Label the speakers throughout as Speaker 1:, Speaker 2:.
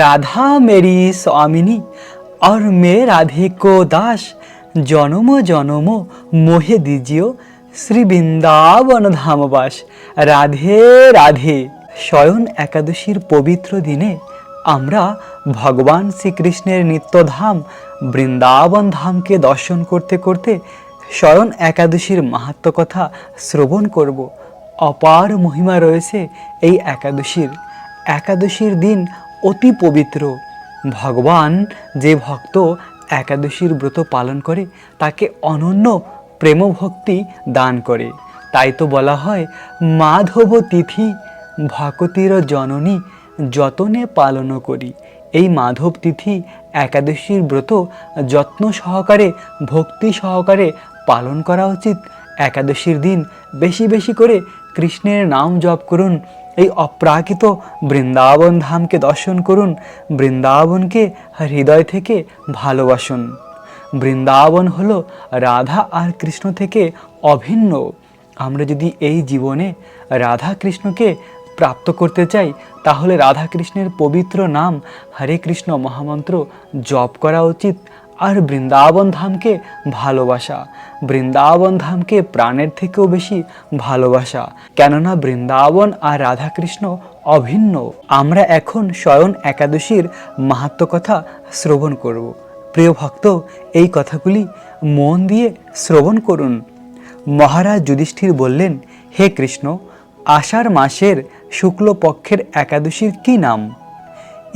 Speaker 1: রাধা মেরি স্বামিনী আর মে রাধে দাস জনম জনম মোহে দিজিও শ্রী বৃন্দাবন ধামবাস রাধে রাধে স্বয়ন একাদশীর পবিত্র দিনে আমরা ভগবান শ্রীকৃষ্ণের নিত্যধাম বৃন্দাবন ধামকে দর্শন করতে করতে শয়ন একাদশীর মাহাত্ম কথা শ্রবণ করব অপার মহিমা রয়েছে এই একাদশীর একাদশীর দিন অতি পবিত্র ভগবান যে ভক্ত একাদশীর ব্রত পালন করে তাকে অনন্য প্রেমভক্তি দান করে তাই তো বলা হয় মাধব তিথি ভকতির জননী যতনে পালন করি এই মাধব তিথি একাদশীর ব্রত যত্ন সহকারে ভক্তি সহকারে পালন করা উচিত একাদশীর দিন বেশি বেশি করে কৃষ্ণের নাম জপ করুন এই অপ্রাকৃত বৃন্দাবন ধামকে দর্শন করুন বৃন্দাবনকে হৃদয় থেকে ভালোবাসুন বৃন্দাবন হল রাধা আর কৃষ্ণ থেকে অভিন্ন আমরা যদি এই জীবনে রাধা কৃষ্ণকে প্রাপ্ত করতে চাই তাহলে রাধাকৃষ্ণের পবিত্র নাম হরে কৃষ্ণ মহামন্ত্র জপ করা উচিত আর বৃন্দাবন ধামকে ভালোবাসা বৃন্দাবন ধামকে প্রাণের থেকেও বেশি ভালোবাসা কেননা বৃন্দাবন আর রাধাকৃষ্ণ অভিন্ন আমরা এখন স্বয়ন একাদশীর মাহাত্ম কথা শ্রবণ করব প্রিয় ভক্ত এই কথাগুলি মন দিয়ে শ্রবণ করুন মহারাজ যুধিষ্ঠির বললেন হে কৃষ্ণ আষাঢ় মাসের শুক্লপক্ষের একাদশীর কি নাম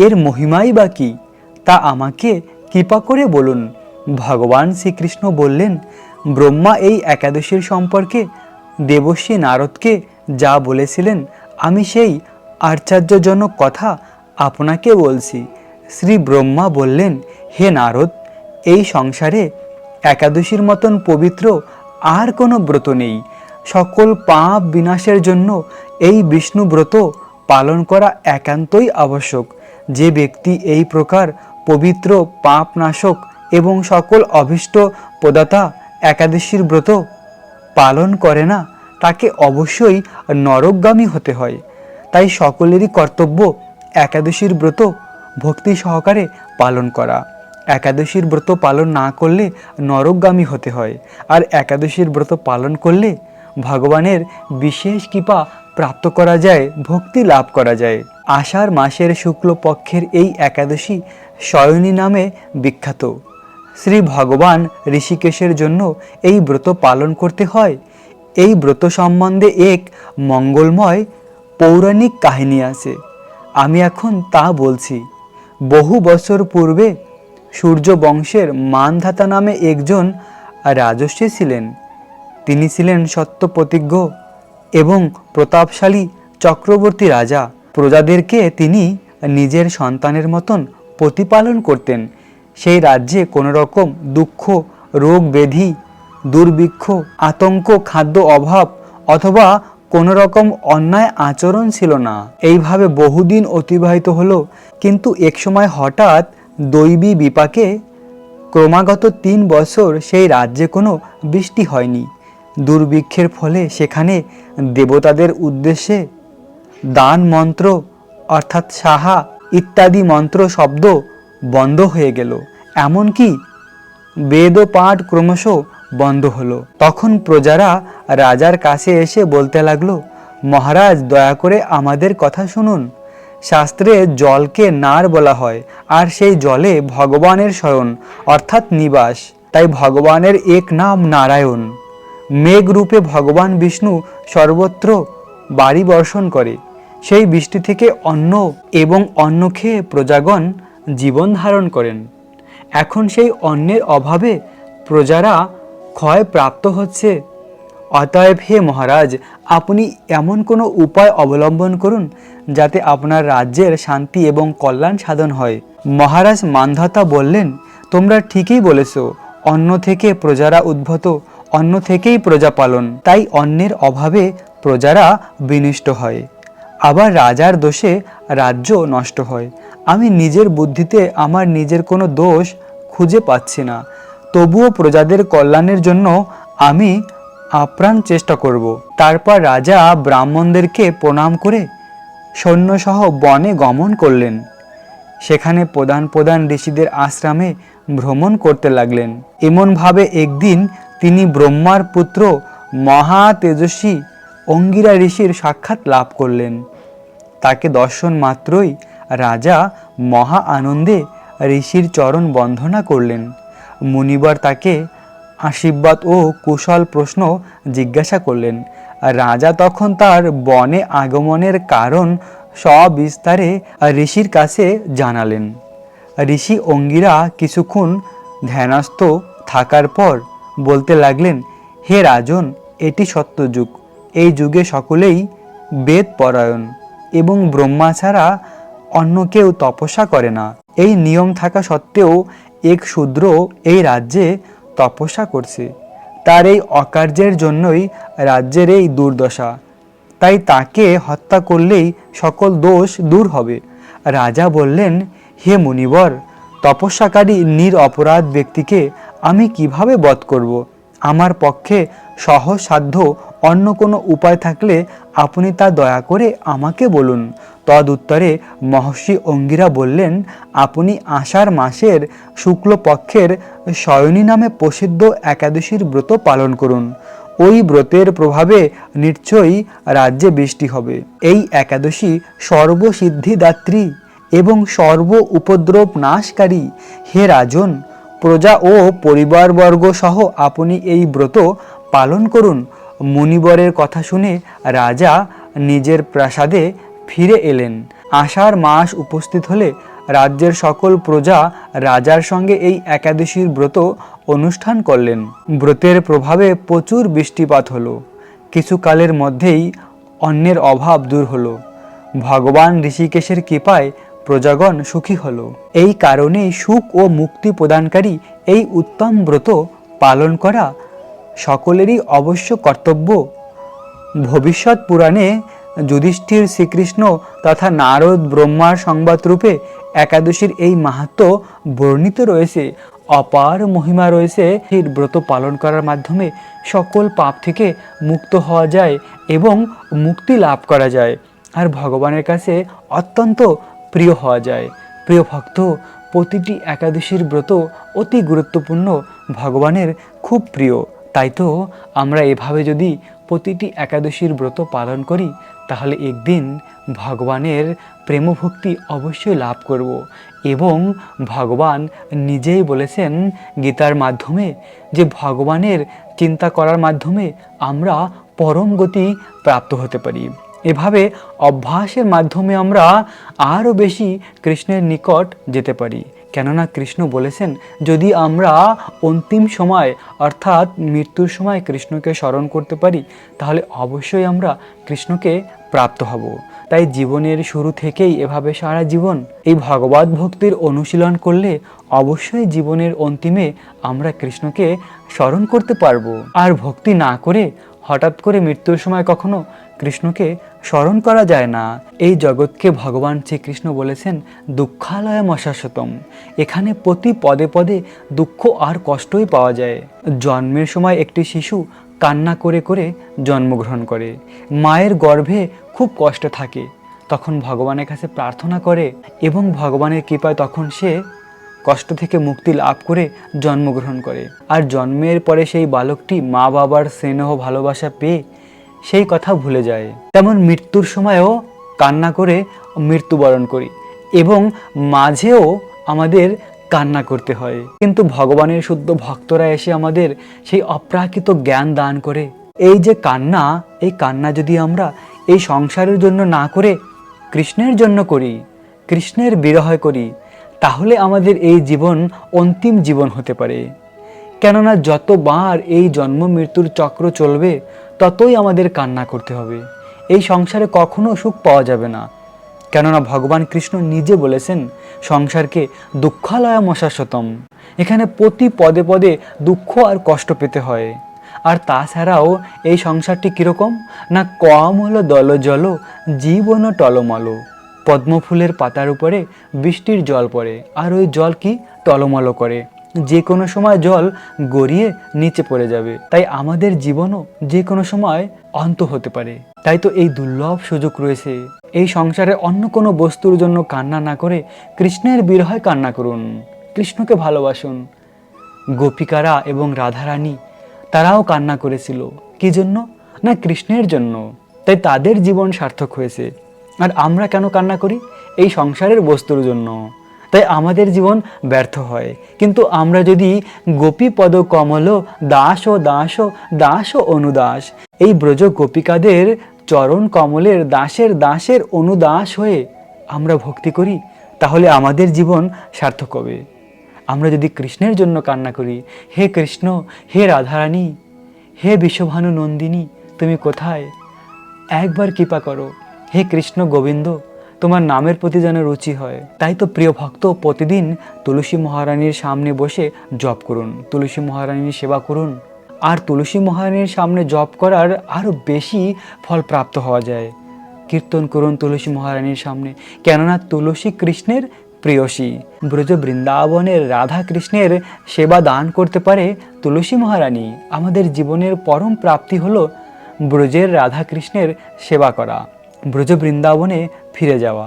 Speaker 1: এর মহিমাই বা কী তা আমাকে কৃপা করে বলুন ভগবান শ্রীকৃষ্ণ বললেন ব্রহ্মা এই একাদশীর সম্পর্কে দেবশ্রী নারদকে যা বলেছিলেন আমি সেই আশ্চর্যজনক কথা আপনাকে বলছি শ্রী ব্রহ্মা বললেন হে নারদ এই সংসারে একাদশীর মতন পবিত্র আর কোনো ব্রত নেই সকল পাপ বিনাশের জন্য এই বিষ্ণু ব্রত পালন করা একান্তই আবশ্যক যে ব্যক্তি এই প্রকার পবিত্র পাপ নাশক এবং সকল অভীষ্ট প্রদাতা একাদশীর ব্রত পালন করে না তাকে অবশ্যই নরকগামী হতে হয় তাই সকলেরই কর্তব্য একাদশীর ব্রত ভক্তি সহকারে পালন করা একাদশীর ব্রত পালন না করলে নরকগামী হতে হয় আর একাদশীর ব্রত পালন করলে ভগবানের বিশেষ কৃপা প্রাপ্ত করা যায় ভক্তি লাভ করা যায় আষাঢ় মাসের শুক্লপক্ষের এই একাদশী সয়নী নামে বিখ্যাত শ্রী ভগবান ঋষিকেশের জন্য এই ব্রত পালন করতে হয় এই ব্রত সম্বন্ধে এক মঙ্গলময় পৌরাণিক কাহিনী আছে আমি এখন তা বলছি বহু বছর পূর্বে সূর্য বংশের মানধাতা নামে একজন রাজস্বী ছিলেন তিনি ছিলেন সত্যপ্রতিজ্ঞ এবং প্রতাপশালী চক্রবর্তী রাজা প্রজাদেরকে তিনি নিজের সন্তানের মতন প্রতিপালন করতেন সেই রাজ্যে কোনো রকম দুঃখ রোগ ব্যাধি দুর্ভিক্ষ আতঙ্ক খাদ্য অভাব অথবা কোনো রকম অন্যায় আচরণ ছিল না এইভাবে বহুদিন অতিবাহিত হলো কিন্তু এক সময় হঠাৎ দৈবী বিপাকে ক্রমাগত তিন বছর সেই রাজ্যে কোনো বৃষ্টি হয়নি দুর্ভিক্ষের ফলে সেখানে দেবতাদের উদ্দেশ্যে দান মন্ত্র অর্থাৎ সাহা ইত্যাদি মন্ত্র শব্দ বন্ধ হয়ে গেল এমনকি বেদ পাঠ ক্রমশ বন্ধ হলো তখন প্রজারা রাজার কাছে এসে বলতে লাগলো মহারাজ দয়া করে আমাদের কথা শুনুন শাস্ত্রে জলকে নার বলা হয় আর সেই জলে ভগবানের শয়ন অর্থাৎ নিবাস তাই ভগবানের এক নাম নারায়ণ মেঘ রূপে ভগবান বিষ্ণু সর্বত্র বাড়ি বর্ষণ করে সেই বৃষ্টি থেকে অন্ন এবং অন্ন খেয়ে প্রজাগণ জীবন ধারণ করেন এখন সেই অন্নের অভাবে প্রজারা ক্ষয় প্রাপ্ত হচ্ছে অতএব হে মহারাজ আপনি এমন কোনো উপায় অবলম্বন করুন যাতে আপনার রাজ্যের শান্তি এবং কল্যাণ সাধন হয় মহারাজ মান্ধাতা বললেন তোমরা ঠিকই বলেছ অন্য থেকে প্রজারা উদ্ভূত অন্য থেকেই প্রজা পালন তাই অন্যের অভাবে প্রজারা বিনষ্ট হয় আবার রাজার দোষে রাজ্য নষ্ট হয় আমি নিজের বুদ্ধিতে আমার নিজের কোনো দোষ খুঁজে পাচ্ছি না তবুও প্রজাদের কল্যাণের জন্য আমি আপ্রাণ চেষ্টা করব তারপর রাজা ব্রাহ্মণদেরকে প্রণাম করে সৈন্যসহ বনে গমন করলেন সেখানে প্রধান প্রধান ঋষিদের আশ্রমে ভ্রমণ করতে লাগলেন এমনভাবে একদিন তিনি ব্রহ্মার পুত্র মহা তেজস্বী অঙ্গিরা ঋষির সাক্ষাৎ লাভ করলেন তাকে দর্শন মাত্রই রাজা মহা আনন্দে ঋষির চরণ বন্ধনা করলেন মুনিবর তাকে আশীর্বাদ ও কুশল প্রশ্ন জিজ্ঞাসা করলেন রাজা তখন তার বনে আগমনের কারণ সবিস্তারে ঋষির কাছে জানালেন ঋষি অঙ্গিরা কিছুক্ষণ ধ্যানস্থ থাকার পর বলতে লাগলেন হে রাজন এটি সত্যযুগ এই যুগে সকলেই বেদ পরায়ণ এবং ব্রহ্মা ছাড়া অন্য কেউ তপস্যা করে না এই নিয়ম থাকা সত্ত্বেও এক শূদ্র এই রাজ্যে তপস্যা করছে তার এই অকার্যের জন্যই রাজ্যের এই দুর্দশা তাই তাকে হত্যা করলেই সকল দোষ দূর হবে রাজা বললেন হে মুনিবর তপস্যাকারী নির অপরাধ ব্যক্তিকে আমি কিভাবে বধ করব আমার পক্ষে সহসাধ্য অন্য কোনো উপায় থাকলে আপনি তা দয়া করে আমাকে বলুন তদুত্তরে মহর্ষি অঙ্গিরা বললেন আপনি আষাঢ় মাসের শুক্লপক্ষের শয়নী নামে প্রসিদ্ধ একাদশীর ব্রত পালন করুন ওই ব্রতের প্রভাবে নিশ্চয়ই রাজ্যে বৃষ্টি হবে এই একাদশী সর্বসিদ্ধিদাত্রী এবং সর্ব উপদ্রব নাশকারী হে রাজন প্রজা ও পরিবারবর্গ সহ আপনি এই ব্রত পালন করুন মণিবরের কথা শুনে রাজা নিজের প্রাসাদে ফিরে এলেন আষাঢ় মাস উপস্থিত হলে রাজ্যের সকল প্রজা রাজার সঙ্গে এই একাদশীর ব্রত অনুষ্ঠান করলেন ব্রতের প্রভাবে প্রচুর বৃষ্টিপাত হলো কিছুকালের মধ্যেই অন্যের অভাব দূর হলো ভগবান ঋষিকেশের কৃপায় প্রজাগণ সুখী হল এই কারণেই সুখ ও মুক্তি প্রদানকারী এই উত্তম ব্রত পালন করা সকলেরই অবশ্য কর্তব্য ভবিষ্যৎ পুরাণে যুধিষ্ঠির শ্রীকৃষ্ণ তথা নারদ ব্রহ্মার সংবাদরূপে একাদশীর এই মাহাত্ম বর্ণিত রয়েছে অপার মহিমা রয়েছে এর ব্রত পালন করার মাধ্যমে সকল পাপ থেকে মুক্ত হওয়া যায় এবং মুক্তি লাভ করা যায় আর ভগবানের কাছে অত্যন্ত প্রিয় হওয়া যায় প্রিয় ভক্ত প্রতিটি একাদশীর ব্রত অতি গুরুত্বপূর্ণ ভগবানের খুব প্রিয় তাই তো আমরা এভাবে যদি প্রতিটি একাদশীর ব্রত পালন করি তাহলে একদিন ভগবানের প্রেমভক্তি অবশ্যই লাভ করব এবং ভগবান নিজেই বলেছেন গীতার মাধ্যমে যে ভগবানের চিন্তা করার মাধ্যমে আমরা পরম গতি প্রাপ্ত হতে পারি এভাবে অভ্যাসের মাধ্যমে আমরা আরও বেশি কৃষ্ণের নিকট যেতে পারি কেননা কৃষ্ণ বলেছেন যদি আমরা অন্তিম সময় অর্থাৎ মৃত্যুর সময় কৃষ্ণকে স্মরণ করতে পারি তাহলে অবশ্যই আমরা কৃষ্ণকে প্রাপ্ত হব তাই জীবনের শুরু থেকেই এভাবে সারা জীবন এই ভগবত ভক্তির অনুশীলন করলে অবশ্যই জীবনের অন্তিমে আমরা কৃষ্ণকে স্মরণ করতে পারবো আর ভক্তি না করে হঠাৎ করে মৃত্যুর সময় কখনো কৃষ্ণকে স্মরণ করা যায় না এই জগৎকে ভগবান শ্রীকৃষ্ণ বলেছেন দুঃখালয় মশাশতম এখানে প্রতি পদে পদে দুঃখ আর কষ্টই পাওয়া যায় জন্মের সময় একটি শিশু কান্না করে করে জন্মগ্রহণ করে মায়ের গর্ভে খুব কষ্ট থাকে তখন ভগবানের কাছে প্রার্থনা করে এবং ভগবানের কৃপায় তখন সে কষ্ট থেকে মুক্তি লাভ করে জন্মগ্রহণ করে আর জন্মের পরে সেই বালকটি মা বাবার স্নেহ ভালোবাসা পেয়ে সেই কথা ভুলে যায় তেমন মৃত্যুর সময়ও কান্না করে মৃত্যুবরণ করি এবং মাঝেও আমাদের কান্না করতে হয় কিন্তু ভগবানের শুদ্ধ ভক্তরা এসে আমাদের সেই অপ্রাকৃত জ্ঞান দান করে এই যে কান্না এই কান্না যদি আমরা এই সংসারের জন্য না করে কৃষ্ণের জন্য করি কৃষ্ণের বিরহয় করি তাহলে আমাদের এই জীবন অন্তিম জীবন হতে পারে কেননা যতবার এই জন্ম মৃত্যুর চক্র চলবে ততই আমাদের কান্না করতে হবে এই সংসারে কখনো সুখ পাওয়া যাবে না কেননা ভগবান কৃষ্ণ নিজে বলেছেন সংসারকে দুঃখালয়া মশাশতম এখানে প্রতি পদে পদে দুঃখ আর কষ্ট পেতে হয় আর তাছাড়াও এই সংসারটি কীরকম না কম হলো দল জল জীবন টলমল পদ্মফুলের পাতার উপরে বৃষ্টির জল পড়ে আর ওই জল কি টলমল করে যে কোনো সময় জল গড়িয়ে নিচে পড়ে যাবে তাই আমাদের জীবনও যে কোনো সময় অন্ত হতে পারে তাই তো এই দুর্লভ সুযোগ রয়েছে এই সংসারে অন্য কোনো বস্তুর জন্য কান্না না করে কৃষ্ণের বিরহয় কান্না করুন কৃষ্ণকে ভালোবাসুন গোপিকারা এবং রাধারানী তারাও কান্না করেছিল কি জন্য না কৃষ্ণের জন্য তাই তাদের জীবন সার্থক হয়েছে আর আমরা কেন কান্না করি এই সংসারের বস্তুর জন্য তাই আমাদের জীবন ব্যর্থ হয় কিন্তু আমরা যদি গোপীপদ কমল দাস ও দাস ও দাস ও অনুদাস এই ব্রজ গোপিকাদের চরণ কমলের দাসের দাসের অনুদাস হয়ে আমরা ভক্তি করি তাহলে আমাদের জীবন সার্থক হবে আমরা যদি কৃষ্ণের জন্য কান্না করি হে কৃষ্ণ হে রাধারানী হে বিশ্বভানু নন্দিনী তুমি কোথায় একবার কৃপা করো হে কৃষ্ণ গোবিন্দ তোমার নামের প্রতি যেন রুচি হয় তাই তো প্রিয় ভক্ত প্রতিদিন তুলসী মহারানীর সামনে বসে জপ করুন তুলসী মহারানীর সেবা করুন আর তুলসী মহারানীর সামনে জপ করার আরও বেশি ফল প্রাপ্ত হওয়া যায় কীর্তন করুন তুলসী মহারানীর সামনে কেননা তুলসী কৃষ্ণের প্রিয়সী ব্রজ বৃন্দাবনের রাধা কৃষ্ণের সেবা দান করতে পারে তুলসী মহারানী আমাদের জীবনের পরম প্রাপ্তি হল ব্রজের রাধা কৃষ্ণের সেবা করা ব্রজ বৃন্দাবনে ফিরে যাওয়া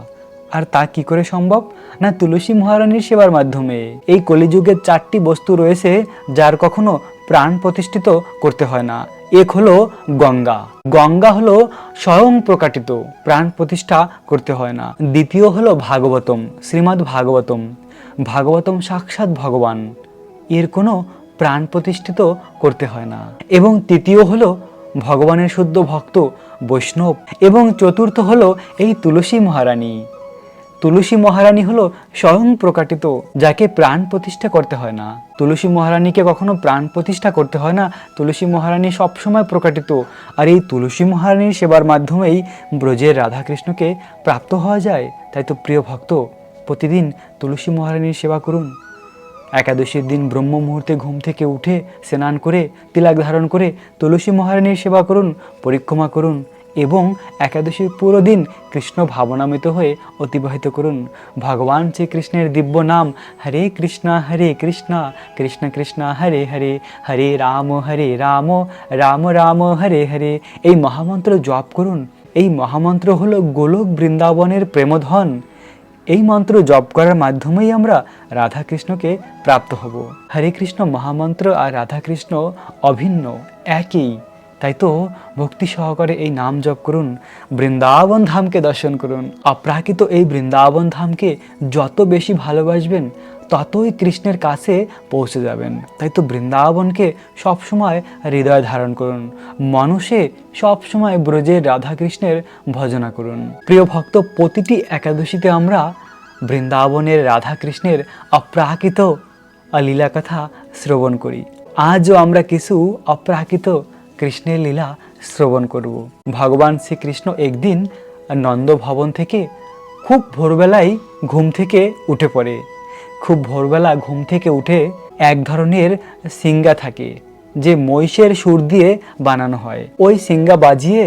Speaker 1: আর তা কি করে সম্ভব না তুলসী মহারানীর সেবার মাধ্যমে এই কলিযুগের চারটি বস্তু রয়েছে যার কখনো প্রাণ প্রতিষ্ঠিত করতে হয় না এক হলো গঙ্গা গঙ্গা হলো স্বয়ং প্রকাটিত প্রাণ প্রতিষ্ঠা করতে হয় না দ্বিতীয় হলো ভাগবতম শ্রীমদ ভাগবতম ভাগবতম সাক্ষাৎ ভগবান এর কোনো প্রাণ প্রতিষ্ঠিত করতে হয় না এবং তৃতীয় হলো ভগবানের শুদ্ধ ভক্ত বৈষ্ণব এবং চতুর্থ হলো এই তুলসী মহারানী তুলসী মহারানী হলো স্বয়ং প্রকাটিত যাকে প্রাণ প্রতিষ্ঠা করতে হয় না তুলসী মহারানীকে কখনো প্রাণ প্রতিষ্ঠা করতে হয় না তুলসী মহারানী সবসময় প্রকাটিত আর এই তুলসী মহারানীর সেবার মাধ্যমেই ব্রজের রাধাকৃষ্ণকে প্রাপ্ত হওয়া যায় তাই তো প্রিয় ভক্ত প্রতিদিন তুলসী মহারানীর সেবা করুন একাদশীর দিন ব্রহ্ম মুহূর্তে ঘুম থেকে উঠে স্নান করে তিলাক ধারণ করে তুলসী মহারানীর সেবা করুন পরিক্রমা করুন এবং একাদশীর পুরো দিন কৃষ্ণ ভাবনামিত হয়ে অতিবাহিত করুন ভগবান শ্রীকৃষ্ণের দিব্য নাম হরে কৃষ্ণা হরে কৃষ্ণা কৃষ্ণ কৃষ্ণ হরে হরে হরে রাম হরে রাম রাম রাম হরে হরে এই মহামন্ত্র জপ করুন এই মহামন্ত্র হলো গোলক বৃন্দাবনের প্রেমধন এই মন্ত্র জপ করার মাধ্যমেই আমরা রাধাকৃষ্ণকে প্রাপ্ত হব হরে কৃষ্ণ মহামন্ত্র আর রাধাকৃষ্ণ অভিন্ন একই তাই তো ভক্তি সহকারে এই নাম জপ করুন বৃন্দাবন ধামকে দর্শন করুন অপ্রাকৃত এই বৃন্দাবন ধামকে যত বেশি ভালোবাসবেন ততই কৃষ্ণের কাছে পৌঁছে যাবেন তাই তো বৃন্দাবনকে সবসময় হৃদয় ধারণ করুন মানুষে সবসময় ব্রজে রাধাকৃষ্ণের ভজনা করুন প্রিয় ভক্ত প্রতিটি একাদশীতে আমরা বৃন্দাবনের রাধাকৃষ্ণের অপ্রাকৃত লীলা কথা শ্রবণ করি আজও আমরা কিছু অপ্রাকৃত কৃষ্ণের লীলা শ্রবণ করব ভগবান শ্রীকৃষ্ণ একদিন নন্দভবন থেকে খুব ভোরবেলায় ঘুম থেকে উঠে পড়ে খুব ভোরবেলা ঘুম থেকে উঠে এক ধরনের সিঙ্গা থাকে যে মহিষের সুর দিয়ে বানানো হয় ওই সিঙ্গা বাজিয়ে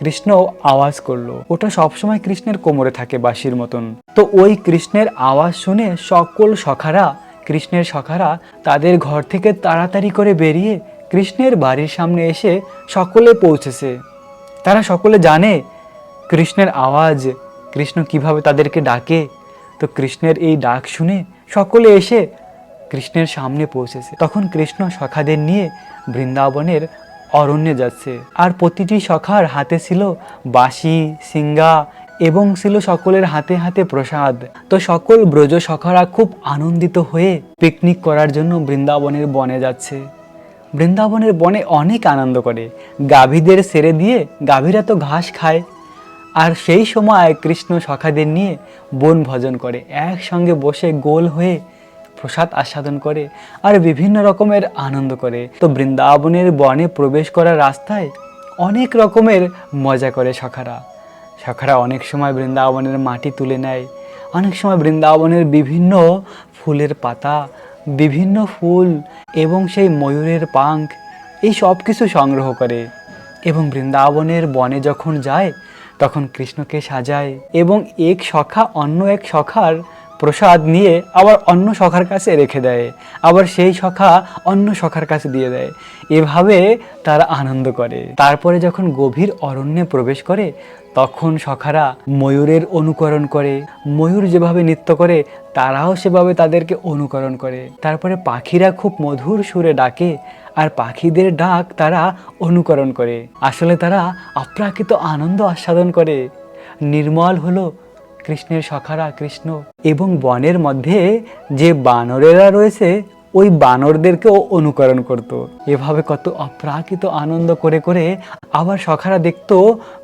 Speaker 1: কৃষ্ণ আওয়াজ করলো ওটা সবসময় কৃষ্ণের কোমরে থাকে বাসির মতন তো ওই কৃষ্ণের আওয়াজ শুনে সকল সখারা কৃষ্ণের সখারা তাদের ঘর থেকে তাড়াতাড়ি করে বেরিয়ে কৃষ্ণের বাড়ির সামনে এসে সকলে পৌঁছেছে তারা সকলে জানে কৃষ্ণের আওয়াজ কৃষ্ণ কিভাবে তাদেরকে ডাকে তো কৃষ্ণের এই ডাক শুনে সকলে এসে কৃষ্ণের সামনে পৌঁছেছে তখন কৃষ্ণ সখাদের নিয়ে বৃন্দাবনের অরণ্যে যাচ্ছে আর প্রতিটি সখার হাতে ছিল বাসি সিঙ্গা এবং ছিল সকলের হাতে হাতে প্রসাদ তো সকল ব্রজ সখারা খুব আনন্দিত হয়ে পিকনিক করার জন্য বৃন্দাবনের বনে যাচ্ছে বৃন্দাবনের বনে অনেক আনন্দ করে গাভীদের সেরে দিয়ে গাভীরা তো ঘাস খায় আর সেই সময় কৃষ্ণ সখাদের নিয়ে বন ভজন করে একসঙ্গে বসে গোল হয়ে প্রসাদ আস্বাদন করে আর বিভিন্ন রকমের আনন্দ করে তো বৃন্দাবনের বনে প্রবেশ করার রাস্তায় অনেক রকমের মজা করে সখারা সখারা অনেক সময় বৃন্দাবনের মাটি তুলে নেয় অনেক সময় বৃন্দাবনের বিভিন্ন ফুলের পাতা বিভিন্ন ফুল এবং সেই ময়ূরের পাঙ্ক এই সব কিছু সংগ্রহ করে এবং বৃন্দাবনের বনে যখন যায় তখন কৃষ্ণকে সাজায় এবং এক সখা অন্য এক সখার প্রসাদ নিয়ে আবার অন্য সখার কাছে রেখে দেয় আবার সেই সখা অন্য সখার কাছে দিয়ে দেয় এভাবে তারা আনন্দ করে তারপরে যখন গভীর অরণ্যে প্রবেশ করে তখন সখারা ময়ূরের অনুকরণ করে ময়ূর যেভাবে নৃত্য করে তারাও সেভাবে তাদেরকে অনুকরণ করে তারপরে পাখিরা খুব মধুর সুরে ডাকে আর পাখিদের ডাক তারা অনুকরণ করে আসলে তারা অপ্রাকৃত আনন্দ আস্বাদন করে নির্মল হলো কৃষ্ণের সখারা কৃষ্ণ এবং বনের মধ্যে যে বানরেরা রয়েছে ওই বানরদেরকেও অনুকরণ করত। এভাবে কত অপ্রাকৃত আনন্দ করে করে আবার সখারা দেখত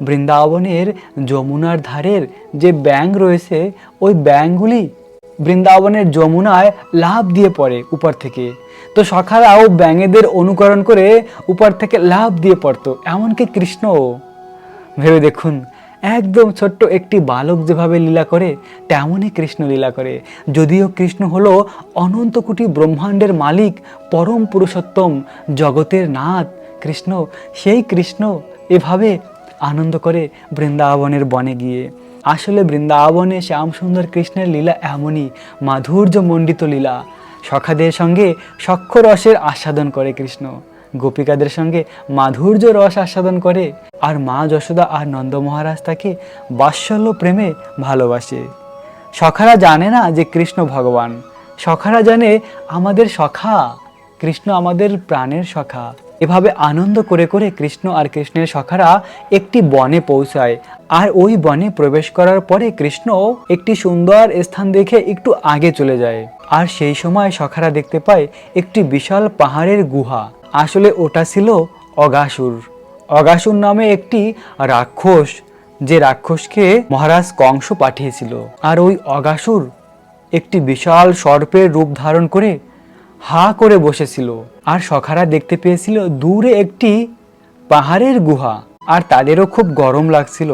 Speaker 1: বৃন্দাবনের যমুনার ধারের যে ব্যাং রয়েছে ওই ব্যাংগুলি বৃন্দাবনের যমুনায় লাভ দিয়ে পড়ে উপর থেকে তো সখারাও ব্যাঙেদের অনুকরণ করে উপর থেকে লাভ দিয়ে পড়তো এমনকি কৃষ্ণও ভেবে দেখুন একদম ছোট্ট একটি বালক যেভাবে লীলা করে তেমনই কৃষ্ণ লীলা করে যদিও কৃষ্ণ হলো অনন্ত কোটি ব্রহ্মাণ্ডের মালিক পরম পুরুষোত্তম জগতের নাথ কৃষ্ণ সেই কৃষ্ণ এভাবে আনন্দ করে বৃন্দাবনের বনে গিয়ে আসলে বৃন্দাবনে শ্যামসুন্দর কৃষ্ণের লীলা এমনই মাধুর্য মণ্ডিত লীলা সখাদের সঙ্গে সক্ষরসের আস্বাদন করে কৃষ্ণ গোপিকাদের সঙ্গে মাধুর্য রস আস্বাদন করে আর মা যশোদা আর নন্দ মহারাজ তাকে বাৎসল্য প্রেমে ভালোবাসে সখারা জানে না যে কৃষ্ণ ভগবান সখারা জানে আমাদের সখা কৃষ্ণ আমাদের প্রাণের সখা এভাবে আনন্দ করে করে কৃষ্ণ আর কৃষ্ণের সখারা একটি বনে পৌঁছায় আর ওই বনে প্রবেশ করার পরে কৃষ্ণ একটি সুন্দর স্থান দেখে একটু আগে চলে যায় আর সেই সময় সখারা দেখতে পায় একটি বিশাল পাহাড়ের গুহা আসলে ওটা ছিল অগাসুর অগাসুর নামে একটি রাক্ষস যে রাক্ষসকে মহারাজ কংস পাঠিয়েছিল আর ওই অগাসুর একটি বিশাল সর্পের রূপ ধারণ করে হা করে বসেছিল আর সখারা দেখতে পেয়েছিল দূরে একটি পাহাড়ের গুহা আর তাদেরও খুব গরম লাগছিল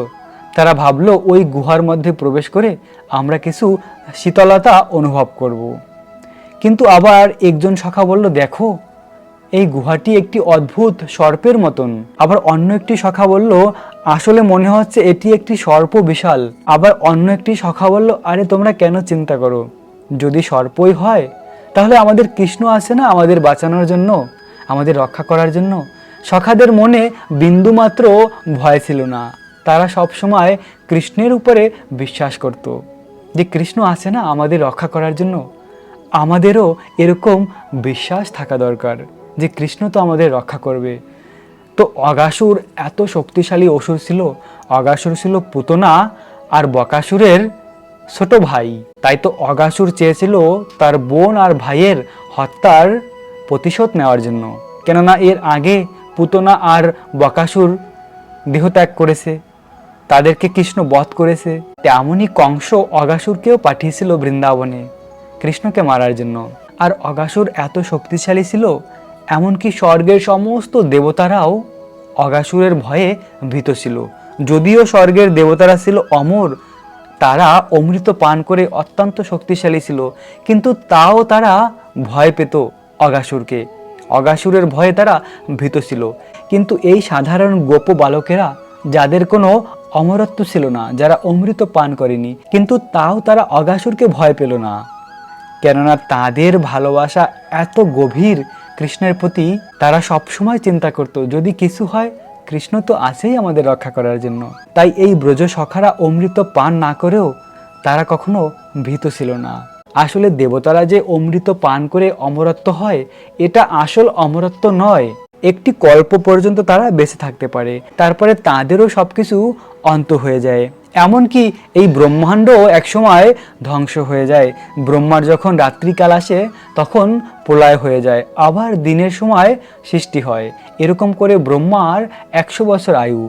Speaker 1: তারা ভাবলো ওই গুহার মধ্যে প্রবেশ করে আমরা কিছু শীতলতা অনুভব করব। কিন্তু আবার একজন শাখা বলল দেখো এই গুহাটি একটি অদ্ভুত সর্পের মতন আবার অন্য একটি শাখা বলল আসলে মনে হচ্ছে এটি একটি সর্প বিশাল আবার অন্য একটি শাখা বলল আরে তোমরা কেন চিন্তা করো যদি সর্পই হয় তাহলে আমাদের কৃষ্ণ আছে না আমাদের বাঁচানোর জন্য আমাদের রক্ষা করার জন্য সখাদের মনে বিন্দুমাত্র ভয় ছিল না তারা সবসময় কৃষ্ণের উপরে বিশ্বাস করত যে কৃষ্ণ আছে না আমাদের রক্ষা করার জন্য আমাদেরও এরকম বিশ্বাস থাকা দরকার যে কৃষ্ণ তো আমাদের রক্ষা করবে তো অগাসুর এত শক্তিশালী অসুর ছিল অগাসুর ছিল পুতনা আর বকাসুরের ছোট ভাই তাই তো অগাসুর চেয়েছিল তার বোন আর ভাইয়ের হত্যার প্রতিশোধ নেওয়ার জন্য কেননা এর আগে পুতনা আর বকাসুর দেহত্যাগ করেছে তাদেরকে কৃষ্ণ বধ করেছে তেমনই কংস অগাসুরকেও পাঠিয়েছিল বৃন্দাবনে কৃষ্ণকে মারার জন্য আর অগাসুর এত শক্তিশালী ছিল এমনকি স্বর্গের সমস্ত দেবতারাও অগাসুরের ভয়ে ভীত ছিল যদিও স্বর্গের দেবতারা ছিল অমর তারা অমৃত পান করে অত্যন্ত শক্তিশালী ছিল কিন্তু তাও তারা ভয় পেত অগাসুরকে অগাসুরের ভয়ে তারা ভীত ছিল কিন্তু এই সাধারণ গোপ বালকেরা যাদের কোনো অমরত্ব ছিল না যারা অমৃত পান করেনি কিন্তু তাও তারা অগাসুরকে ভয় পেল না কেননা তাদের ভালোবাসা এত গভীর কৃষ্ণের প্রতি তারা সবসময় চিন্তা করত যদি কিছু হয় কৃষ্ণ তো আছেই আমাদের রক্ষা করার জন্য তাই এই ব্রজ সখারা অমৃত পান না করেও তারা কখনো ভীত ছিল না আসলে দেবতারা যে অমৃত পান করে অমরত্ব হয় এটা আসল অমরত্ব নয় একটি কল্প পর্যন্ত তারা বেঁচে থাকতে পারে তারপরে তাদেরও সব কিছু অন্ত হয়ে যায় এমনকি এই ব্রহ্মাণ্ডও একসময় ধ্বংস হয়ে যায় ব্রহ্মার যখন রাত্রিকাল আসে তখন প্রলয় হয়ে যায় আবার দিনের সময় সৃষ্টি হয় এরকম করে ব্রহ্মার একশো বছর আয়ু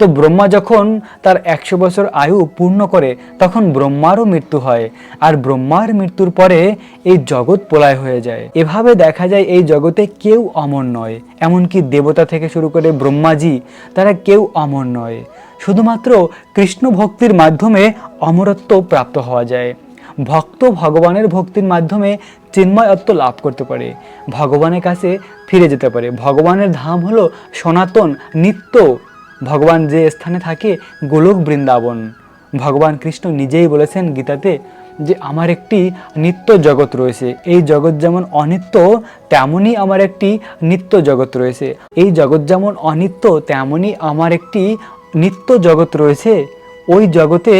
Speaker 1: তো ব্রহ্মা যখন তার একশো বছর আয়ু পূর্ণ করে তখন ব্রহ্মারও মৃত্যু হয় আর ব্রহ্মার মৃত্যুর পরে এই জগৎ প্রলয় হয়ে যায় এভাবে দেখা যায় এই জগতে কেউ অমর নয় এমনকি দেবতা থেকে শুরু করে ব্রহ্মাজি তারা কেউ অমর নয় শুধুমাত্র কৃষ্ণ ভক্তির মাধ্যমে অমরত্ব প্রাপ্ত হওয়া যায় ভক্ত ভগবানের ভক্তির মাধ্যমে চিন্ময়ত্ব লাভ করতে পারে ভগবানের কাছে ফিরে যেতে পারে ভগবানের ধাম হলো সনাতন নিত্য ভগবান যে স্থানে থাকে গোলক বৃন্দাবন ভগবান কৃষ্ণ নিজেই বলেছেন গীতাতে যে আমার একটি নিত্য জগৎ রয়েছে এই জগৎ যেমন অনিত্য তেমনই আমার একটি নিত্য জগৎ রয়েছে এই জগৎ যেমন অনিত্য তেমনই আমার একটি নিত্য জগৎ রয়েছে ওই জগতে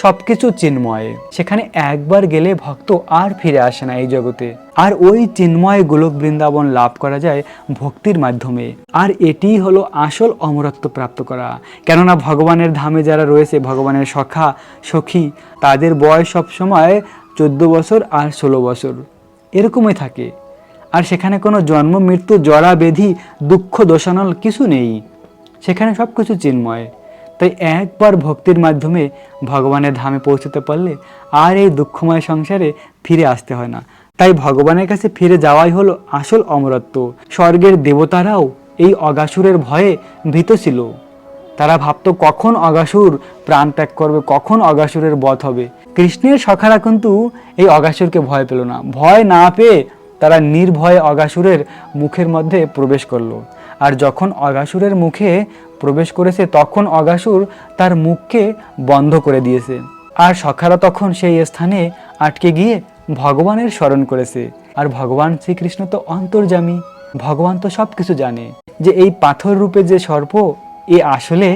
Speaker 1: সব কিছু চিন্ময় সেখানে একবার গেলে ভক্ত আর ফিরে আসে না এই জগতে আর ওই চিন্ময় গোলক বৃন্দাবন লাভ করা যায় ভক্তির মাধ্যমে আর এটিই হলো আসল অমরত্ব প্রাপ্ত করা কেননা ভগবানের ধামে যারা রয়েছে ভগবানের সখা সখী তাদের বয়স সবসময় চোদ্দ বছর আর ষোলো বছর এরকমই থাকে আর সেখানে কোনো জন্ম মৃত্যু জরা বেধি দুঃখ দোষানল কিছু নেই সেখানে সব কিছু চিন্ময় তাই একবার ভক্তির মাধ্যমে ভগবানের ধামে পৌঁছতে পারলে আর এই দুঃখময় সংসারে ফিরে আসতে হয় না তাই ভগবানের কাছে ফিরে যাওয়াই হলো আসল অমরত্ব স্বর্গের দেবতারাও এই অগাসুরের ভয়ে ভীত ছিল তারা ভাবত কখন অগাসুর প্রাণ ত্যাগ করবে কখন অগাসুরের বধ হবে কৃষ্ণের সখারা কিন্তু এই অগাসুরকে ভয় পেল না ভয় না পেয়ে তারা নির্ভয়ে অগাসুরের মুখের মধ্যে প্রবেশ করলো আর যখন অগাসুরের মুখে প্রবেশ করেছে তখন অগাসুর তার মুখকে বন্ধ করে দিয়েছে আর সখারা তখন সেই স্থানে আটকে গিয়ে ভগবানের স্মরণ করেছে আর ভগবান শ্রীকৃষ্ণ তো অন্তর্জামী ভগবান তো সব কিছু জানে যে এই পাথর রূপে যে সর্প এ আসলে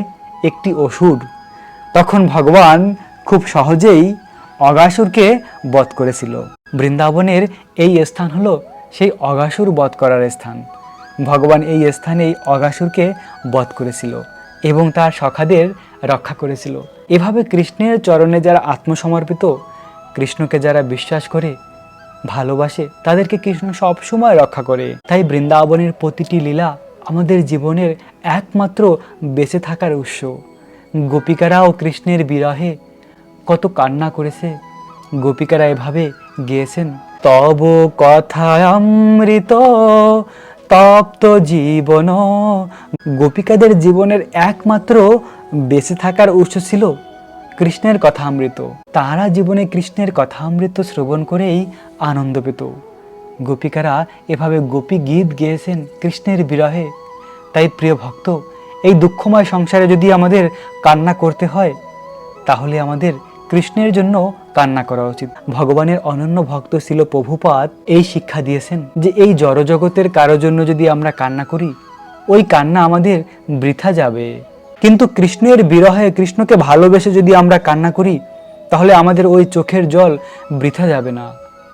Speaker 1: একটি অসুর তখন ভগবান খুব সহজেই অগাসুরকে বধ করেছিল বৃন্দাবনের এই স্থান হলো সেই অগাসুর বধ করার স্থান ভগবান এই স্থানেই অগাসুরকে বধ করেছিল এবং তার সখাদের রক্ষা করেছিল এভাবে কৃষ্ণের চরণে যারা আত্মসমর্পিত কৃষ্ণকে যারা বিশ্বাস করে ভালোবাসে তাদেরকে কৃষ্ণ সবসময় রক্ষা করে তাই বৃন্দাবনের প্রতিটি লীলা আমাদের জীবনের একমাত্র বেঁচে থাকার উৎস গোপিকারাও কৃষ্ণের বিরহে কত কান্না করেছে গোপিকারা এভাবে গিয়েছেন তব কথা অমৃত তপ্ত জীবন গোপিকাদের জীবনের একমাত্র বেঁচে থাকার উৎস ছিল কৃষ্ণের কথামৃত তারা জীবনে কৃষ্ণের কথামৃত শ্রবণ করেই আনন্দ পেত গোপিকারা এভাবে গোপী গীত গেয়েছেন কৃষ্ণের বিরহে তাই প্রিয় ভক্ত এই দুঃখময় সংসারে যদি আমাদের কান্না করতে হয় তাহলে আমাদের কৃষ্ণের জন্য কান্না করা উচিত ভগবানের অনন্য ভক্ত ছিল প্রভুপাত এই শিক্ষা দিয়েছেন যে এই জড়জগতের কারো জন্য যদি আমরা কান্না করি ওই কান্না আমাদের বৃথা যাবে কিন্তু কৃষ্ণের বিরহে কৃষ্ণকে ভালোবেসে যদি আমরা কান্না করি তাহলে আমাদের ওই চোখের জল বৃথা যাবে না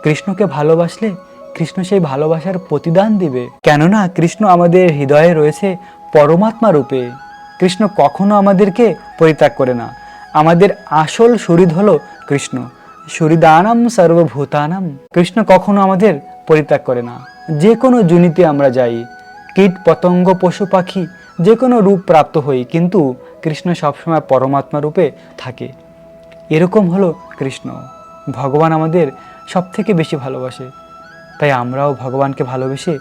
Speaker 1: কৃষ্ণকে ভালোবাসলে কৃষ্ণ সেই ভালোবাসার প্রতিদান দিবে কেননা কৃষ্ণ আমাদের হৃদয়ে রয়েছে পরমাত্মা রূপে কৃষ্ণ কখনো আমাদেরকে পরিত্যাগ করে না আমাদের আসল শরীর হলো কৃষ্ণ শরীদানাম সর্বভূতানাম কৃষ্ণ কখনো আমাদের পরিত্যাগ করে না যে কোনো জুনিতে আমরা যাই কীট পতঙ্গ পশু পাখি যে কোনো রূপ প্রাপ্ত হই কিন্তু কৃষ্ণ সবসময় পরমাত্মা রূপে থাকে এরকম হলো কৃষ্ণ ভগবান আমাদের সব থেকে বেশি ভালোবাসে তাই আমরাও ভগবানকে ভালোবেসে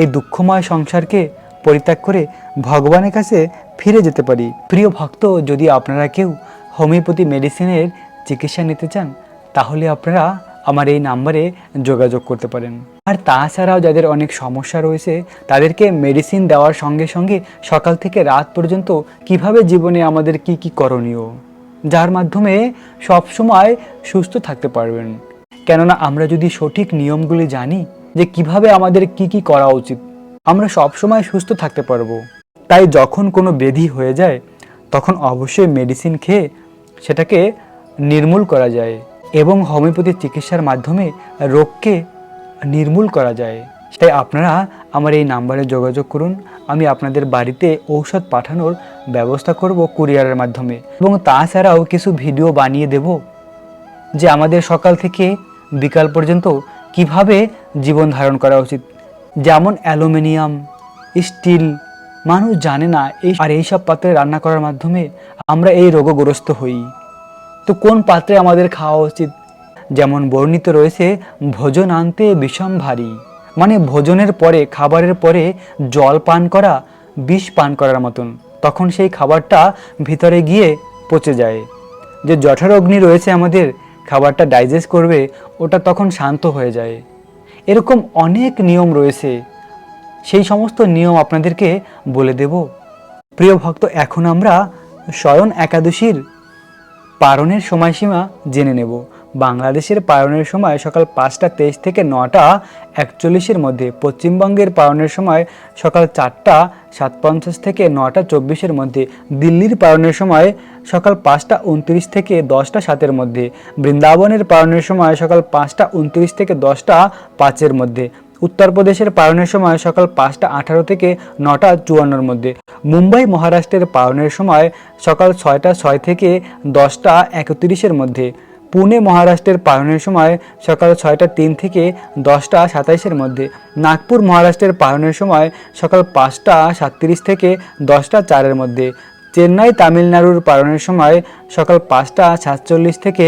Speaker 1: এই দুঃখময় সংসারকে পরিত্যাগ করে ভগবানের কাছে ফিরে যেতে পারি প্রিয় ভক্ত যদি আপনারা কেউ হোমিওপ্যাথি মেডিসিনের চিকিৎসা নিতে চান তাহলে আপনারা আমার এই নাম্বারে যোগাযোগ করতে পারেন আর তাছাড়াও যাদের অনেক সমস্যা রয়েছে তাদেরকে মেডিসিন দেওয়ার সঙ্গে সঙ্গে সকাল থেকে রাত পর্যন্ত কিভাবে জীবনে আমাদের কি কি করণীয় যার মাধ্যমে সবসময় সুস্থ থাকতে পারবেন কেননা আমরা যদি সঠিক নিয়মগুলি জানি যে কিভাবে আমাদের কি কি করা উচিত আমরা সবসময় সুস্থ থাকতে পারবো তাই যখন কোনো ব্যাধি হয়ে যায় তখন অবশ্যই মেডিসিন খেয়ে সেটাকে নির্মূল করা যায় এবং হোমিওপ্যাথি চিকিৎসার মাধ্যমে রোগকে নির্মূল করা যায় তাই আপনারা আমার এই নাম্বারে যোগাযোগ করুন আমি আপনাদের বাড়িতে ঔষধ পাঠানোর ব্যবস্থা করব কুরিয়ারের মাধ্যমে এবং তাছাড়াও কিছু ভিডিও বানিয়ে দেব যে আমাদের সকাল থেকে বিকাল পর্যন্ত কিভাবে জীবন ধারণ করা উচিত যেমন অ্যালুমিনিয়াম স্টিল মানুষ জানে না এই আর এইসব পাত্রে রান্না করার মাধ্যমে আমরা এই রোগগ্রস্ত হই তো কোন পাত্রে আমাদের খাওয়া উচিত যেমন বর্ণিত রয়েছে ভোজন আনতে বিষম ভারী মানে ভোজনের পরে খাবারের পরে জল পান করা বিষ পান করার মতন তখন সেই খাবারটা ভিতরে গিয়ে পচে যায় যে অগ্নি রয়েছে আমাদের খাবারটা ডাইজেস্ট করবে ওটা তখন শান্ত হয়ে যায় এরকম অনেক নিয়ম রয়েছে সেই সমস্ত নিয়ম আপনাদেরকে বলে দেব প্রিয় ভক্ত এখন আমরা স্বয়ন একাদশীর পারণের সময়সীমা জেনে নেব বাংলাদেশের পারণের সময় সকাল পাঁচটা তেইশ থেকে নটা একচল্লিশের মধ্যে পশ্চিমবঙ্গের পারণের সময় সকাল চারটা সাত পঞ্চাশ থেকে নটা চব্বিশের মধ্যে দিল্লির পারণের সময় সকাল পাঁচটা উনত্রিশ থেকে দশটা সাতের মধ্যে বৃন্দাবনের পারণের সময় সকাল পাঁচটা উনত্রিশ থেকে দশটা পাঁচের মধ্যে উত্তরপ্রদেশের পারণের সময় সকাল পাঁচটা আঠারো থেকে নটা চুয়ান্নর মধ্যে মুম্বাই মহারাষ্ট্রের পারণের সময় সকাল ছয়টা ছয় থেকে দশটা একত্রিশের মধ্যে পুনে মহারাষ্ট্রের পালনের সময় সকাল ছয়টা তিন থেকে দশটা সাতাইশের মধ্যে নাগপুর মহারাষ্ট্রের পালনের সময় সকাল পাঁচটা সাতত্রিশ থেকে দশটা চারের মধ্যে চেন্নাই তামিলনাড়ুর পালনের সময় সকাল পাঁচটা সাতচল্লিশ থেকে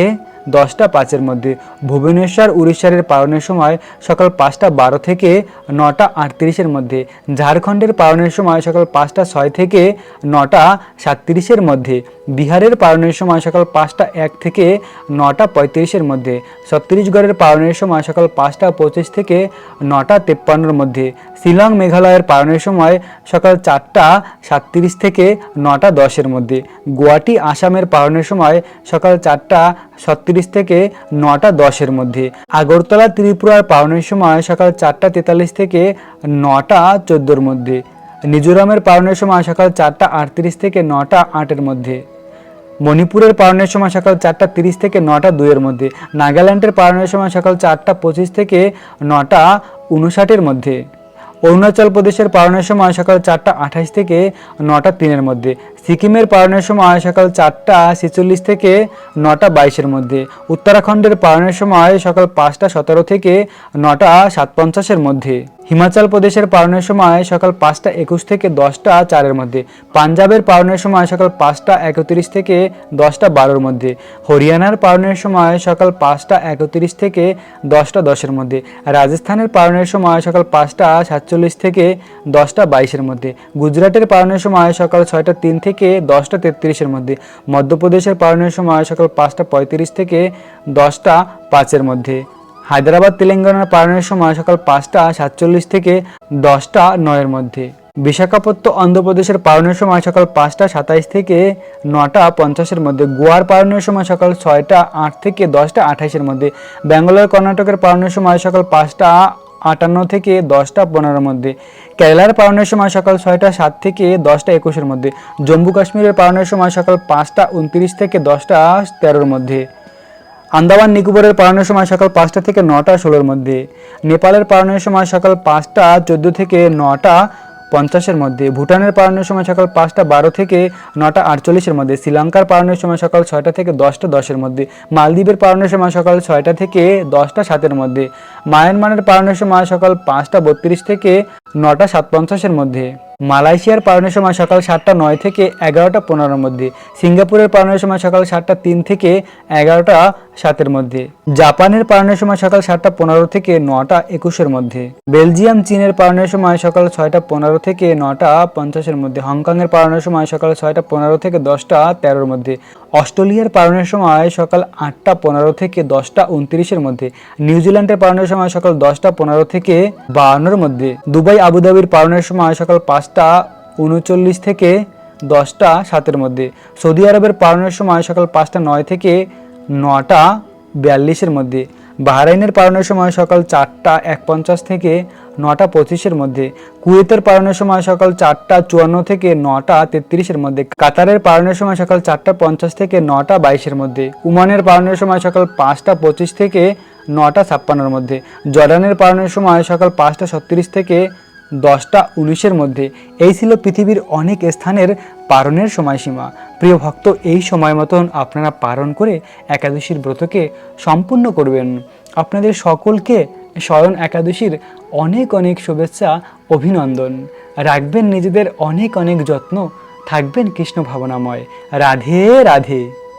Speaker 1: দশটা পাঁচের মধ্যে ভুবনেশ্বর উড়িষ্যার পালনের সময় সকাল পাঁচটা বারো থেকে নটা আটত্রিশের মধ্যে ঝাড়খণ্ডের পালনের সময় সকাল পাঁচটা ছয় থেকে নটা সাতত্রিশের মধ্যে বিহারের পালনের সময় সকাল পাঁচটা এক থেকে নটা পঁয়ত্রিশের মধ্যে ছত্তিশগড়ের পালনের সময় সকাল পাঁচটা পঁচিশ থেকে নটা তেপ্পান্নর মধ্যে শিলং মেঘালয়ের পালনের সময় সকাল চারটা সাতত্রিশ থেকে নটা দশের মধ্যে গুয়াটি আসামের পালনের সময় সকাল চারটা ছত্রিশ থেকে নটা দশের মধ্যে আগরতলা ত্রিপুরার পাওনের সময় সকাল চারটা তেতাল্লিশ থেকে নটা চোদ্দোর মধ্যে মিজোরামের পাওনের সময় সকাল চারটা আটত্রিশ থেকে নটা আটের মধ্যে মণিপুরের পাওনের সময় সকাল চারটা তিরিশ থেকে নটা দুইয়ের মধ্যে নাগাল্যান্ডের পাওনের সময় সকাল চারটা পঁচিশ থেকে নটা উনষাটের মধ্যে অরুণাচল প্রদেশের পাওনের সময় সকাল চারটা আঠাশ থেকে নটা তিনের মধ্যে সিকিমের পালনের সময় সকাল চারটা ছেচল্লিশ থেকে নটা বাইশের মধ্যে উত্তরাখণ্ডের পালনের সময় সকাল পাঁচটা সতেরো থেকে নটা সাত পঞ্চাশের মধ্যে হিমাচল প্রদেশের পালনের সময় সকাল পাঁচটা একুশ থেকে দশটা চারের মধ্যে পাঞ্জাবের পালনের সময় সকাল পাঁচটা একত্রিশ থেকে দশটা বারোর মধ্যে হরিয়ানার পালনের সময় সকাল পাঁচটা একত্রিশ থেকে দশটা দশের মধ্যে রাজস্থানের পালনের সময় সকাল পাঁচটা সাতচল্লিশ থেকে দশটা বাইশের মধ্যে গুজরাটের পালনের সময় সকাল ছয়টা তিন থেকে থেকে দশটা তেত্রিশের মধ্যে মধ্যপ্রদেশের পালনের সময় সকাল পাঁচটা পঁয়ত্রিশ থেকে দশটা পাঁচের মধ্যে হায়দ্রাবাদ তেলেঙ্গানার পালনের সময় সকাল পাঁচটা সাতচল্লিশ থেকে দশটা নয়ের মধ্যে বিশাখাপত্ত অন্ধ্রপ্রদেশের পালনের সময় সকাল পাঁচটা সাতাইশ থেকে নটা পঞ্চাশের মধ্যে গোয়ার পালনের সময় সকাল ছয়টা আট থেকে দশটা আঠাইশের মধ্যে ব্যাঙ্গালোর কর্ণাটকের পালনের সময় সকাল পাঁচটা আটান্ন থেকে দশটা পনেরোর মধ্যে কেরালার পালনের সময় সকাল ছয়টা সাত থেকে দশটা একুশের মধ্যে জম্মু কাশ্মীরের পালনের সময় সকাল পাঁচটা উনত্রিশ থেকে দশটা তেরোর মধ্যে আন্দামান নিকোবরের পালনের সময় সকাল পাঁচটা থেকে নটা ষোলোর মধ্যে নেপালের পালনের সময় সকাল পাঁচটা চোদ্দ থেকে নটা পঞ্চাশের মধ্যে ভুটানের পালনের সময় সকাল পাঁচটা বারো থেকে নটা আটচল্লিশের মধ্যে শ্রীলঙ্কার পালনের সময় সকাল ছয়টা থেকে দশটা দশের মধ্যে মালদ্বীপের পালনের সময় সকাল ছয়টা থেকে দশটা সাতের মধ্যে মায়ানমারের পালনের সময় সকাল পাঁচটা বত্রিশ থেকে নটা সাত পঞ্চাশের মধ্যে মালয়েশিয়ার পালনের সময় সকাল সাতটা নয় থেকে এগারোটা পনেরোর মধ্যে সিঙ্গাপুরের পালনের সময় সকাল সাতটা তিন থেকে এগারোটা সাতের মধ্যে জাপানের পালনের সময় সকাল সাতটা পনেরো থেকে নটা একুশের মধ্যে বেলজিয়াম চীনের পালনের সময় সকাল ছয়টা পনেরো থেকে নটা পঞ্চাশের মধ্যে হংকংয়ের পালনের সময় সকাল ছয়টা পনেরো থেকে দশটা তেরোর মধ্যে অস্ট্রেলিয়ার পালনের সময় সকাল আটটা পনেরো থেকে দশটা উনত্রিশের মধ্যে নিউজিল্যান্ডের পালনের সময় সকাল দশটা পনেরো থেকে বাহান্নর মধ্যে দুবাই আবুধাবির পালনের সময় সকাল পাঁচটা উনচল্লিশ থেকে দশটা সাতের মধ্যে সৌদি আরবের পালনের সময় সকাল পাঁচটা নয় থেকে নটা বিয়াল্লিশের মধ্যে বাহরাইনের পালনের সময় সকাল চারটা এক পঞ্চাশ থেকে নটা পঁচিশের মধ্যে কুয়েতের পালনের সময় সকাল চারটা চুয়ান্ন থেকে নটা তেত্রিশের মধ্যে কাতারের পালনের সময় সকাল চারটা পঞ্চাশ থেকে নটা বাইশের মধ্যে উমানের পালনের সময় সকাল পাঁচটা পঁচিশ থেকে নটা ছাপ্পান্নর মধ্যে জর্ডানের পালনের সময় সকাল পাঁচটা ছত্রিশ থেকে দশটা উনিশের মধ্যে এই ছিল পৃথিবীর অনেক স্থানের পারণের সময়সীমা প্রিয় ভক্ত এই সময় মতন আপনারা পারণ করে একাদশীর ব্রতকে সম্পূর্ণ করবেন আপনাদের সকলকে স্বয়ন একাদশীর অনেক অনেক শুভেচ্ছা অভিনন্দন রাখবেন নিজেদের অনেক অনেক যত্ন থাকবেন কৃষ্ণ ভাবনাময় রাধে রাধে